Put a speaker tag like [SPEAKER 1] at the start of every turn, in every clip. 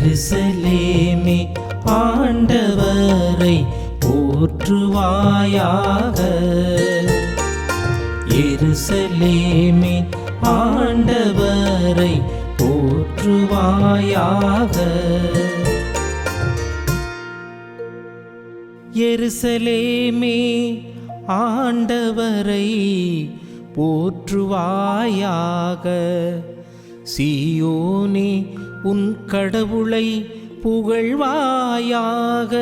[SPEAKER 1] எருசலேமே ஆண்டவரை போற்றுவாயாக. எருசலேமே ஆண்டவரை போற்றுவாயாக. எருசலேமே ஆண்டவரை போற்றுவாயாக. சியோனே உன் கடவுளை புகழ்வாயாக.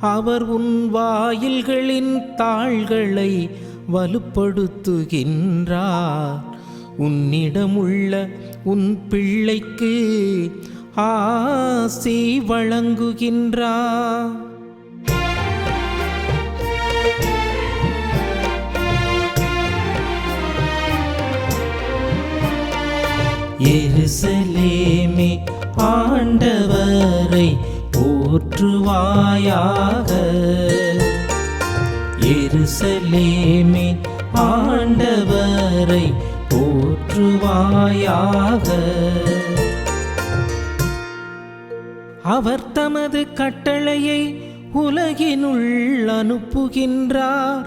[SPEAKER 1] அவர் உன் வாயில்களின் தாள்களை வலுப்படுத்துகின்றார். உன்னிடமுள்ள உன் பிள்ளைக்கு ஆசி வழங்குகின்றார். எருசலேமே ஆண்டவரை போற்றுவாயாக. எருசலேமே ஆண்டவரை போற்றுவாயாக. அவர் தமது கட்டளையை உலகினுள் அனுப்புகின்றார்.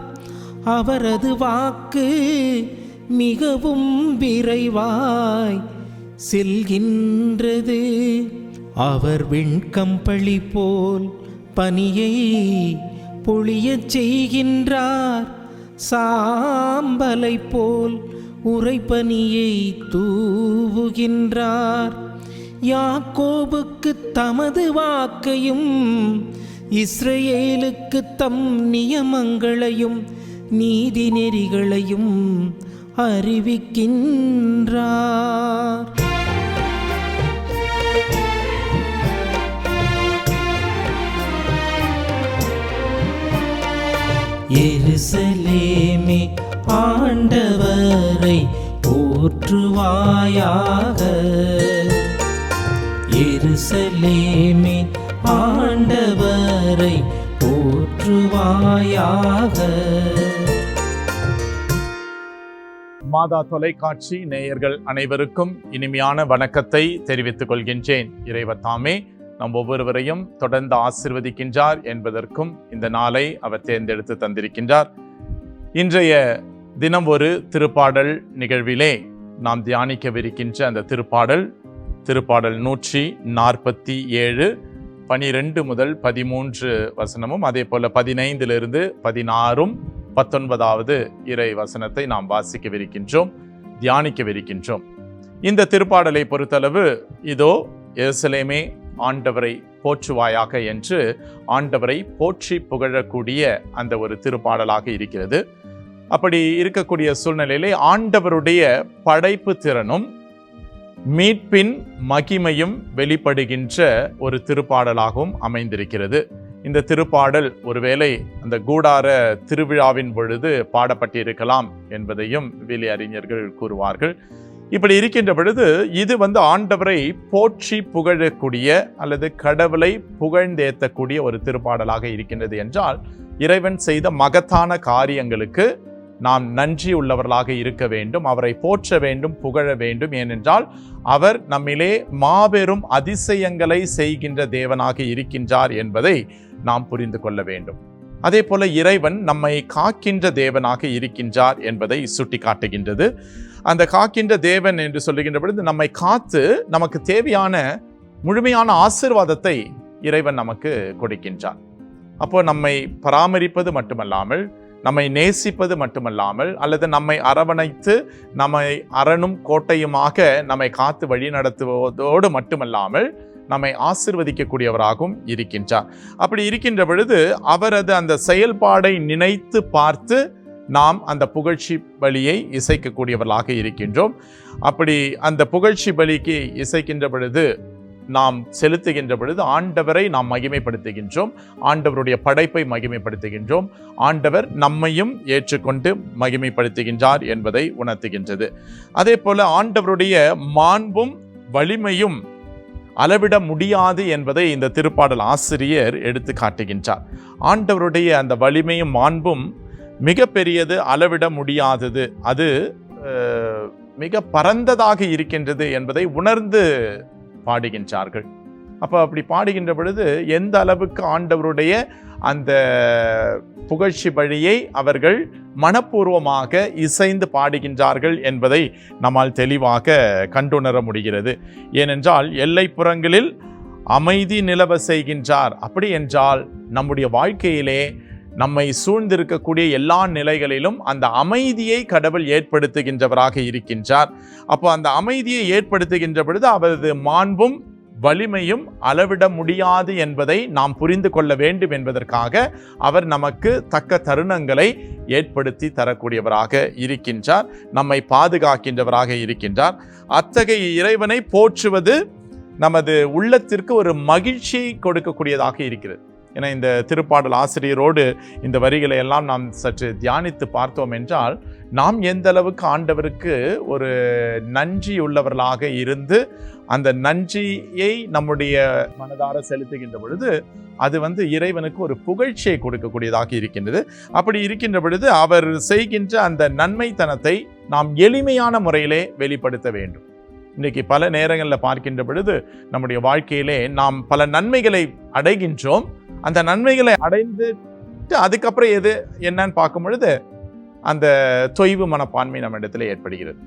[SPEAKER 1] அவரது வாக்கு மிகவும் விரைவாய் செல்கின்றது. அவர் வெண்கம்பளி போல் பனியை பொழியச் செய்கின்றார். சாம்பலை போல் உரைப்பனியை தூவுகின்றார். யாக்கோபுக்கு தமது வாக்கையும் இஸ்ரேலுக்கு தம் நியமங்களையும் நீதி நெறிகளையும் அறிவிக்கின்றார். எருசலேமே ஆண்டவரை போற்றுவாயாக. எருசலேமே ஆண்டவரை போற்றுவாயாக.
[SPEAKER 2] மாதா தொலைக்காட்சி நேயர்கள் அனைவருக்கும் இனிமையான வணக்கத்தை தெரிவித்துக் கொள்கின்றேன். இறைவத்தாமே நம் ஒவ்வொருவரையும் தொடர்ந்து ஆசிர்வதிக்கின்றார் என்பதற்கும் இந்த நாளை அவர் தேர்ந்தெடுத்து தந்திருக்கின்றார். இன்றைய தினம் ஒரு திருப்பாடல் நிகழ்விலே நாம் தியானிக்கவிருக்கின்ற அந்த திருப்பாடல் திருப்பாடல் நூற்றி நாற்பத்தி ஏழு பனிரெண்டு முதல் பதிமூன்று வசனமும் அதே போல பதினைந்திலிருந்து பதினாறும் பத்தொன்பதாவது இறை வசனத்தை நாம் வாசிக்கவிருக்கின்றோம் தியானிக்கவிருக்கின்றோம். இந்த திருப்பாடலை பொறுத்தளவு இதோ எருசலேமே ஆண்டவரை போற்றுவாயாக என்று ஆண்டவரை போற்றி புகழக்கூடிய அந்த ஒரு திருப்பாடலாக இருக்கிறது. அப்படி இருக்கக்கூடிய சூழ்நிலையிலே ஆண்டவருடைய படைப்பு திறனும் மீட்பின் மகிமையும் வெளிப்படுகின்ற ஒரு திருப்பாடலாகவும் அமைந்திருக்கிறது. இந்த திருப்பாடல் ஒருவேளை அந்த கூடார திருவிழாவின் பொழுது பாடப்பட்டிருக்கலாம் என்பதையும் வெளி அறிஞர்கள் கூறுவார்கள். இப்படி இருக்கின்ற பொழுது இது வந்து ஆண்டவரை போற்றி புகழக்கூடிய அல்லது கடவுளை புகழ்ந்தேத்தக்கூடிய ஒரு திருப்பாடலாக இருக்கின்றது என்றால் இறைவன் செய்த மகத்தான காரியங்களுக்கு நாம் நன்றி உள்ளவர்களாக இருக்க வேண்டும் அவரை போற்ற வேண்டும் புகழ வேண்டும். ஏனென்றால் அவர் நம்மிலே மாபெரும் அதிசயங்களை செய்கின்ற தேவனாக இருக்கின்றார் என்பதை நாம் புரிந்து கொள்ள வேண்டும். அதே போல இறைவன் நம்மை காக்கின்ற தேவனாக இருக்கின்றார் என்பதை சுட்டிக்காட்டுகின்றது. அந்த காக்கின்ற தேவன் என்று சொல்லுகின்ற பொழுது நம்மை காத்து நமக்கு தேவையான முழுமையான ஆசிர்வாதத்தை இறைவன் நமக்கு கொடுக்கின்றார். அப்போ நம்மை பராமரிப்பது மட்டுமல்லாமல் நம்மை நேசிப்பது மட்டுமல்லாமல் அல்லது நம்மை அரவணைத்து நம்மை அரணும் கோட்டையுமாக நம்மை காத்து வழி நடத்துவதோடு மட்டுமல்லாமல் நம்மை ஆசிர்வதிக்கக்கூடியவராகவும் இருக்கின்றார். அப்படி இருக்கின்ற பொழுது அவரது அந்த செயல்பாடை நினைத்து பார்த்து நாம் அந்த புகழ்ச்சி பலியை இசைக்கக்கூடியவர்களாக இருக்கின்றோம். அப்படி அந்த புகழ்ச்சி பலிக்கு இசைக்கின்ற பொழுது நாம் செலுத்துகின்ற பொழுது ஆண்டவரை நாம் மகிமைப்படுத்துகின்றோம். ஆண்டவருடைய படைப்பை மகிமைப்படுத்துகின்றோம். ஆண்டவர் நம்மையும் ஏற்றுக்கொண்டு மகிமைப்படுத்துகின்றார் என்பதை உணர்த்துகின்றது. அதே போல ஆண்டவருடைய மாண்பும் வலிமையும் அளவிட முடியாது என்பதை இந்த திருப்பாடல் ஆசிரியர் எடுத்து காட்டுகின்றார். ஆண்டவருடைய அந்த வலிமையும் மாண்பும் மிக பெரியது அளவிட முடியாதது. அது மிக பரந்ததாக இருக்கின்றது என்பதை உணர்ந்து பாடுகின்றார்கள். அப்போ அப்படி பாடுகின்ற பொழுது எந்த அளவுக்கு ஆண்டவருடைய அந்த புகழ்ச்சி வழியை அவர்கள் மனப்பூர்வமாக இசைந்து பாடுகின்றார்கள் என்பதை நம்மால் தெளிவாக கண்டுணர முடிகிறது. ஏனென்றால் எல்லைப்புறங்களில் அமைதி நிலவ செய்கின்றார். அப்படி என்றால் நம்முடைய வாழ்க்கையிலே நம்மை சூழ்ந்திருக்கக்கூடிய எல்லா நிலைகளிலும் அந்த அமைதியை கடவுள் ஏற்படுத்துகின்றவராக இருக்கின்றார். அப்போ அந்த அமைதியை ஏற்படுத்துகின்ற பொழுது அவரது மாண்பும் வலிமையும் அளவிட முடியாது என்பதை நாம் புரிந்து கொள்ள வேண்டும் என்பதற்காக அவர் நமக்கு தக்க தருணங்களை ஏற்படுத்தி தரக்கூடியவராக இருக்கின்றார் நம்மை பாதுகாக்கின்றவராக இருக்கின்றார். அத்தகைய இறைவனை போற்றுவது நமது உள்ளத்திற்கு ஒரு மகிழ்ச்சியை கொடுக்கக்கூடியதாக இருக்கிறது. ஏன்னா இந்த திருப்பாடல் ஆசிரியரோடு இந்த வரிகளை எல்லாம் நாம் சற்று தியானித்து பார்த்தோம் என்றால் நாம் எந்த அளவுக்கு ஆண்டவருக்கு ஒரு நன்றி உள்ளவர்களாக இருந்து அந்த நன்றியை நம்முடைய மனதார செலுத்துகின்ற பொழுது அது வந்து இறைவனுக்கு ஒரு புகழ்ச்சியை கொடுக்கக்கூடியதாக இருக்கின்றது. அப்படி இருக்கின்ற பொழுது அவர் செய்கின்ற அந்த நன்மைத்தனத்தை நாம் எளிமையான முறையிலே வெளிப்படுத்த வேண்டும். இன்றைக்கு பல நேரங்களில் பார்க்கின்ற பொழுது நம்முடைய வாழ்க்கையிலே நாம் பல நன்மைகளை அடைகின்றோம். அந்த நன்மைகளை அடைந்து அதுக்கப்புறம் எது என்னன்னு பார்க்கும் பொழுது அந்த தொய்வு மனப்பான்மை நம்ம இடத்துல ஏற்படுகிறது.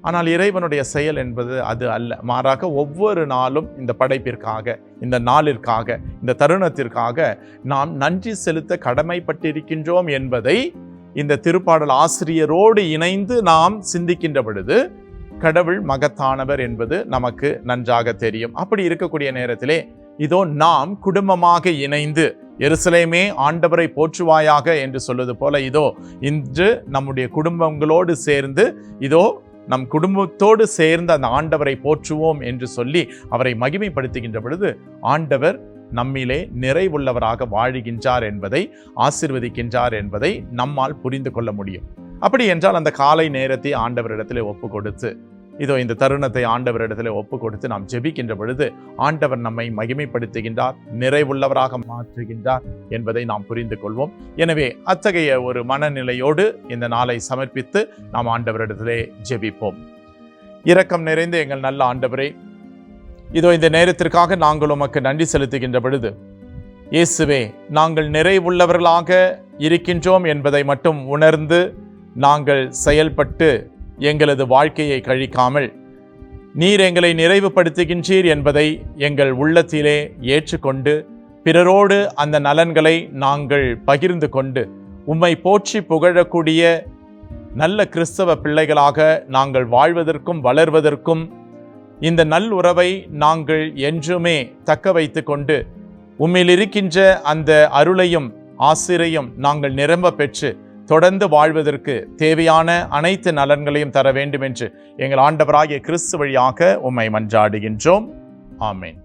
[SPEAKER 2] ஆனால் இறைவனுடைய செயல் என்பது அது அல்ல. மாறாக ஒவ்வொரு நாளும் இந்த படைப்பிற்காக இந்த நாளிற்காக இந்த தருணத்திற்காக நாம் நன்றி செலுத்த கடமைப்பட்டிருக்கின்றோம் என்பதை இந்த திருப்பாடல் ஆசிரியரோடு இணைந்து நாம் சிந்திக்கின்ற பொழுது கடவுள் மகத்தானவர் என்பது நமக்கு நன்றாக தெரியும். அப்படி இருக்கக்கூடிய நேரத்திலே இதோ நாம் குடும்பமாக இணைந்து எருசலேமே ஆண்டவரை போற்றுவாயாக என்று சொல்வது போல இதோ இன்று நம்முடைய குடும்பங்களோடு சேர்ந்து இதோ நம் குடும்பத்தோடு சேர்ந்து அந்த ஆண்டவரை போற்றுவோம் என்று சொல்லி அவரை மகிமைப்படுத்துகின்ற பொழுது ஆண்டவர் நம்மிலே நிறைவுள்ளவராக வாழுகின்றார் என்பதை ஆசிர்வதிக்கின்றார் என்பதை நம்மால் புரிந்து கொள்ள முடியும். அப்படி என்றால் அந்த காலை நேரத்தை ஆண்டவரிடத்திலே ஒப்பு கொடுத்து இதோ இந்த தருணத்தை ஆண்டவரிடத்தில் ஒப்பு கொடுத்து நாம் ஜெபிக்கின்ற பொழுது ஆண்டவர் நம்மை மகிமைப்படுத்துகின்றார் நிறைவுள்ளவராக மாற்றுகின்றார் என்பதை நாம் புரிந்து கொள்வோம். எனவே அத்தகைய ஒரு மனநிலையோடு இந்த நாளை சமர்ப்பித்து நாம் ஆண்டவரிடத்திலே ஜெபிப்போம். இரக்கம் நிறைந்த எங்கள் நல்ல ஆண்டவரே இதோ இந்த நேரத்திற்காக நாங்கள் உமக்கு நன்றி செலுத்துகின்ற பொழுது இயேசுவே நாங்கள் நிறைவுள்ளவர்களாக இருக்கின்றோம் என்பதை மட்டும் உணர்ந்து நாங்கள் செயல்பட்டு எங்களது வாழ்க்கையை கழிக்காமல் நீர் எங்களை நிறைவுபடுத்துகின்றீர் என்பதை எங்கள் உள்ளத்திலே ஏற்றுக்கொண்டு பிறரோடு அந்த நலன்களை நாங்கள் பகிர்ந்து கொண்டு உம்மை போற்றி புகழக்கூடிய நல்ல கிறிஸ்தவ பிள்ளைகளாக நாங்கள் வாழ்வதற்கும் வளர்வதற்கும் இந்த நல் உறவை நாங்கள் என்றுமே தக்க வைத்து கொண்டு உம்மில் இருக்கின்ற அந்த அருளையும் ஆசிரையும் நாங்கள் நிரம்ப பெற்று தொடர்ந்து வாழ்வதற்கு தேவையான அனைத்து நலன்களையும் தர வேண்டும் என்று எங்கள் ஆண்டவராகிய கிறிஸ்து வழியாக உம்மை மன்றாடுகின்றோம். ஆமேன்.